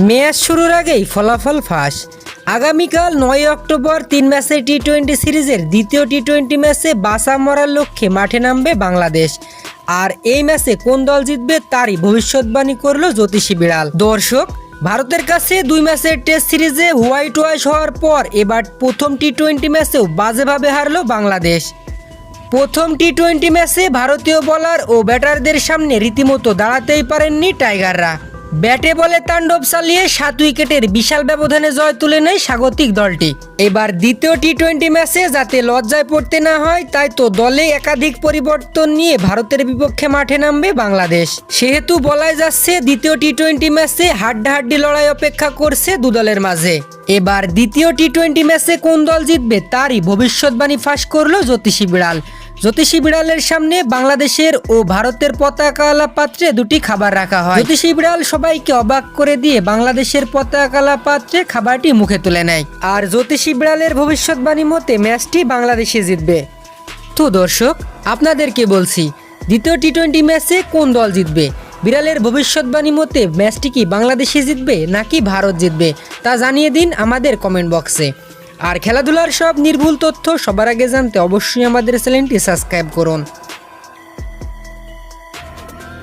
Match শুরুর আগেই ফলাফল ফাঁস। আগামীকাল নয় অক্টোবর তিন ম্যাচের টি টোয়েন্টি সিরিজের দ্বিতীয় টি টোয়েন্টি ম্যাচে বাসা মরার লক্ষ্যে মাঠে নামবে বাংলাদেশ। আর এই ম্যাচে কোন দল জিতবে তারই ভবিষ্যৎবাণী করল জ্যোতিষী বিড়াল। দর্শক, ভারতের কাছে দুই ম্যাচের টেস্ট সিরিজে হোয়াইট ওয়াশ হওয়ার পর এবার প্রথম টি টোয়েন্টি ম্যাচেও বাজেভাবে হারল বাংলাদেশ। প্রথম টি টোয়েন্টি ম্যাচে ভারতীয় বোলার ও ব্যাটারদের সামনে রীতিমতো দাঁড়াতেই পারেননি টাইগাররা। ব্যাটে বলে তাণ্ডব চালিয়ে সাত উইকেটের বিশাল ব্যবধানে জয় তুলে নেয় স্বাগতিক দলটি। এবার দ্বিতীয় টি টোয়েন্টি ম্যাচে যাতে লজ্জায় পড়তে না হয়, তাই তো দলে একাধিক পরিবর্তন নিয়ে ভারতের বিপক্ষে মাঠে নামবে বাংলাদেশ। সেহেতু বলাই যাচ্ছে, দ্বিতীয় টি টোয়েন্টি ম্যাচে হাড্ডাহাড্ডি লড়াই অপেক্ষা করছে দু দলের মাঝে। এবার দ্বিতীয় টি টোয়েন্টি ম্যাচে কোন দল জিতবে, তারই ভবিষ্যৎবাণী ফাঁস করল জ্যোতিষী বিড়াল। জ্যোতিষী বিড়ালের সামনে বাংলাদেশের ও ভারতের পতাকালা পাত্রে দুটি খাবার রাখা হয়। জ্যোতিষী বিড়াল সবাইকে অবাক করে দিয়ে বাংলাদেশের পতাকালা পাত্রে খাবারটি মুখে তুলে নেয়। আর জ্যোতিষী বিড়ালের ভবিষ্যৎবাণী মতে ম্যাচটি বাংলাদেশে জিতবে। তো দর্শক, আপনাদেরকে বলছি, দ্বিতীয় টি টোয়েন্টি ম্যাচে কোন দল জিতবে? বিড়ালের ভবিষ্যৎবাণী মতে ম্যাচটি কি বাংলাদেশে জিতবে নাকি ভারত জিতবে? তা জানিয়ে দিন আমাদের কমেন্ট বক্সে। আর খেলাধুলার সব নির্ভুল তথ্য সবার আগে জানতে অবশ্যই আমাদের চ্যানেলটি সাবস্ক্রাইব করুন।